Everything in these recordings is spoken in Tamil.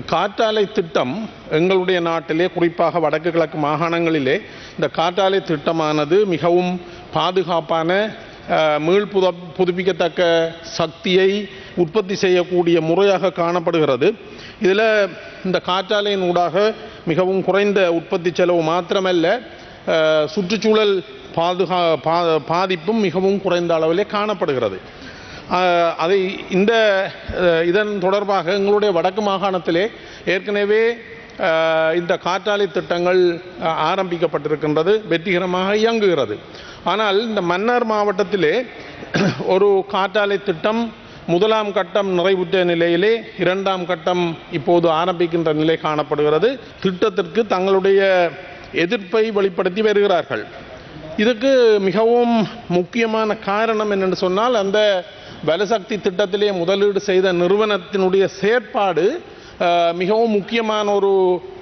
காற்றாலை திட்டம் எங்களுடைய நாட்டிலே குறிப்பாக வடக்கு கிழக்கு மாகாணங்களிலே இந்த காற்றாலை திட்டமானது மிகவும் பாதுகாப்பான மீள் புத புதுப்பிக்கத்தக்க சக்தியை உற்பத்தி செய்யக்கூடிய முறையாக காணப்படுகிறது. இதில் இந்த காற்றாலையின் ஊடாக மிகவும் குறைந்த உற்பத்தி செலவு மாத்திரமல்ல சுற்றுச்சூழல் பாதுகா பா பாதிப்பும் மிகவும் குறைந்த அளவிலே காணப்படுகிறது. அதை இந்த இதன் தொடர்பாக எங்களுடைய வடக்கு மாகாணத்திலே ஏற்கனவே இந்த காற்றாலை திட்டங்கள் ஆரம்பிக்கப்பட்டிருக்கின்றது வெற்றிகரமாக இயங்குகிறது. ஆனால் இந்த மன்னார் மாவட்டத்திலே ஒரு காற்றாலை திட்டம் முதலாம் கட்டம் நிறைவுற்ற நிலையிலே இரண்டாம் கட்டம் இப்போது ஆரம்பிக்கின்ற நிலை காணப்படுகிறது. திட்டத்திற்கு தங்களுடைய எதிர்ப்பை வெளிப்படுத்தி வருகிறார்கள். இதுக்கு மிகவும் முக்கியமான காரணம் என்னென்னு சொன்னால் அந்த வலுசக்தி திட்டத்திலே முதலீடு செய்த நிறுவனத்தினுடைய செயற்பாடு மிகவும் முக்கியமான ஒரு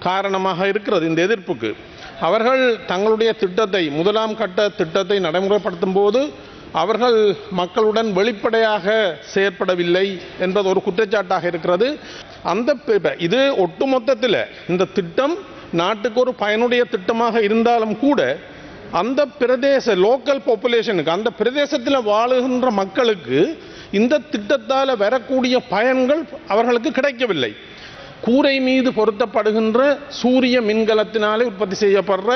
காரணமாக இருக்கிறது இந்த எதிர்ப்புக்கு. அவர்கள் தங்களுடைய திட்டத்தை முதலாம் கட்ட திட்டத்தை நடைமுறைப்படுத்தும் போது அவர்கள் மக்களுடன் வெளிப்படையாக செயற்படவில்லை என்பது ஒரு குற்றச்சாட்டாக இருக்கிறது. அந்த இது ஒட்டுமொத்தத்தில் இந்த திட்டம் நாட்டுக்கு ஒரு பயனுடைய திட்டமாக இருந்தாலும் கூட அந்த பிரதேச லோக்கல் பாப்புலேஷனுக்கு அந்த பிரதேசத்தில் வாழுகின்ற மக்களுக்கு இந்த திட்டத்தால் வரக்கூடிய பயன்கள் அவர்களுக்கு கிடைக்கவில்லை. கூரை மீது பொருத்தப்படுகின்ற சூரிய மின்கலத்தினாலே உற்பத்தி செய்யப்படுற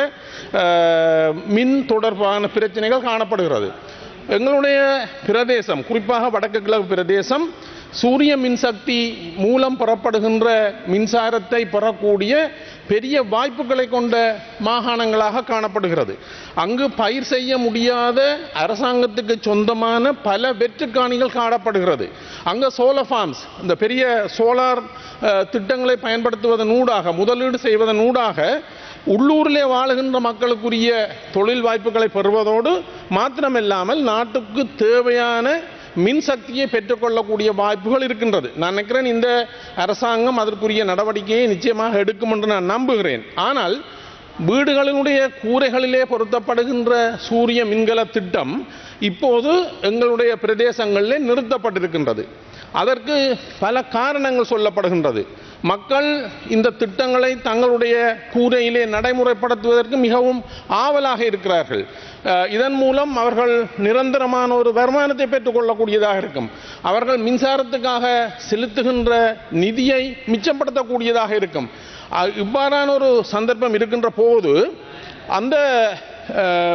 மின் தொடர்பான பிரச்சனைகள் காணப்படுகிறது. எங்களுடைய பிரதேசம் குறிப்பாக வடக்கு கிழக்கு பிரதேசம் சூரிய மின்சக்தி மூலம் பெறப்படுகின்ற மின்சாரத்தை பெறக்கூடிய பெரிய வாய்ப்புகளை கொண்ட மாகாணங்களாக காணப்படுகிறது. அங்கு பயிர் செய்ய முடியாத அரசாங்கத்துக்கு சொந்தமான பல வெற்றுக்காணிகள் காணப்படுகிறது. அங்கே சோலார் ஃபார்ம்ஸ் இந்த பெரிய சோலார் திட்டங்களை பயன்படுத்துவதன் ஊடாக முதலீடு செய்வதன் ஊடாக உள்ளூரிலே வாழுகின்ற மக்களுக்குரிய தொழில் வாய்ப்புகளை பெறுவதோடு மாத்திரமில்லாமல் நாட்டுக்கு தேவையான மின்சக்தியை பெற்றுக்கொள்ளக்கூடிய வாய்ப்புகள் இருக்கின்றது. நான் நினைக்கிறேன் இந்த அரசாங்கம் அதற்குரிய நடவடிக்கையை நிச்சயமாக எடுக்கும் என்று நான் நம்புகிறேன். ஆனால் வீடுகளினுடைய கூரைகளிலே பொருத்தப்படுகின்ற சூரிய மின்கல திட்டம் இப்போது எங்களுடைய பிரதேசங்களிலே நிறுத்தப்பட்டிருக்கின்றது. அதற்கு பல காரணங்கள் சொல்லப்படுகின்றது. மக்கள் இந்த திட்டங்களை தங்களுடைய கூரையிலே நடைமுறைப்படுத்துவதற்கு மிகவும் ஆவலாக இருக்கிறார்கள். இதன் மூலம் அவர்கள் நிரந்தரமான ஒரு வருமானத்தை பெற்றுக்கொள்ளக்கூடியதாக இருக்கும். அவர்கள் மின்சாரத்துக்காக செலுத்துகின்ற நிதியை மிச்சப்படுத்தக்கூடியதாக இருக்கும். இவ்வாறான ஒரு சந்தர்ப்பம் இருக்கின்ற போது அந்த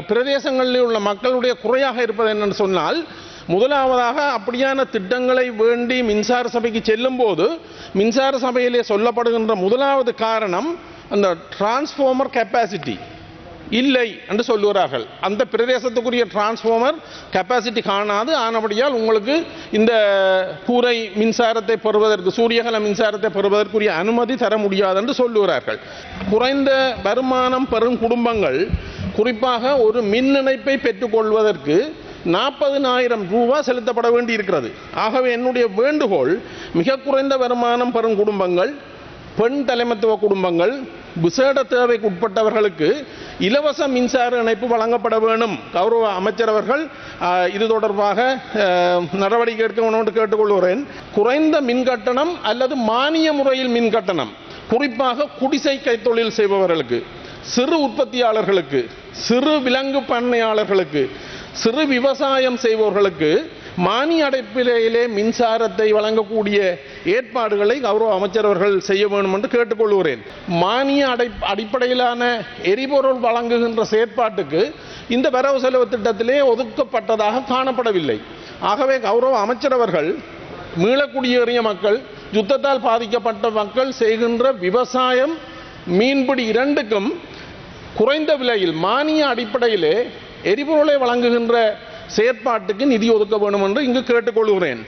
பிரதேசங்களில் உள்ள மக்களுடைய குறையாக இருப்பது என்னென்னு சொன்னால் முதலாவதாக அப்படியான திட்டங்களை வேண்டி மின்சார சபைக்கு செல்லும் போது மின்சார சபையிலே சொல்லப்படுகின்ற முதலாவது காரணம் அந்த டிரான்ஸ்ஃபார்மர் கெப்பாசிட்டி இல்லை என்று சொல்லுகிறார்கள். அந்த பிரதேசத்துக்குரிய டிரான்ஸ்ஃபார்மர் கெப்பாசிட்டி காணாது. ஆனபடியால் உங்களுக்கு இந்த கூரை மின்சாரத்தை பெறுவதற்கு சூரியகல மின்சாரத்தை பெறுவதற்குரிய அனுமதி தர முடியாது என்று சொல்லுகிறார்கள். குறைந்த வருமானம் பெறும் குடும்பங்கள் குறிப்பாக ஒரு மின் இணைப்பை பெற்றுக்கொள்வதற்கு நாற்பதினாயிரம் ரூபா செலுத்தப்பட வேண்டி இருக்கிறது ஆகவே என்னுடைய வேண்டுகோள் மிக குறைந்த வருமானம் பெறும் குடும்பங்கள் பெண் தலைமத்துவ குடும்பங்கள் விசேட தேவைக்கு உட்பட்டவர்களுக்கு இலவச மின்சார இணைப்பு வழங்கப்பட வேண்டும். கௌரவ அமைச்சர் அவர்கள் இது தொடர்பாக நடவடிக்கை எடுக்க வேண்டும் கேட்டுக்கொள்கிறேன். குறைந்த மின் கட்டணம் அல்லது மானிய முறையில் மின் கட்டணம் குறிப்பாக குடிசை கைத்தொழில் செய்பவர்களுக்கு சிறு உற்பத்தியாளர்களுக்கு சிறு விலங்கு பண்ணையாளர்களுக்கு சிறு விவசாயம் செய்பவர்களுக்கு மானிய அடைப்பிலேயே மின்சாரத்தை வழங்கக்கூடிய ஏற்பாடுகளை கௌரவ அமைச்சர் அவர்கள் செய்ய வேண்டும் என்று கேட்டுக்கொள்கிறேன். மானிய அடை அடிப்படையிலான எரிபொருள் வழங்குகின்ற செயற்பாட்டுக்கு இந்த வரவு செலவு திட்டத்திலே ஒதுக்கப்பட்டதாக காணப்படவில்லை. ஆகவே கௌரவ அமைச்சர் அவர்கள் மீளக்குடியேறிய மக்கள் யுத்தத்தால் பாதிக்கப்பட்ட மக்கள் செய்கின்ற விவசாயம் மீன்பிடி இரண்டுக்கும் குறைந்த விலையில் மானிய அடிப்படையிலே எரிபொருளை வழங்குகின்ற செயற்பாட்டுக்கு நிதி ஒதுக்க வேண்டும் என்று இங்கு கேட்டுக்கொள்கிறேன்.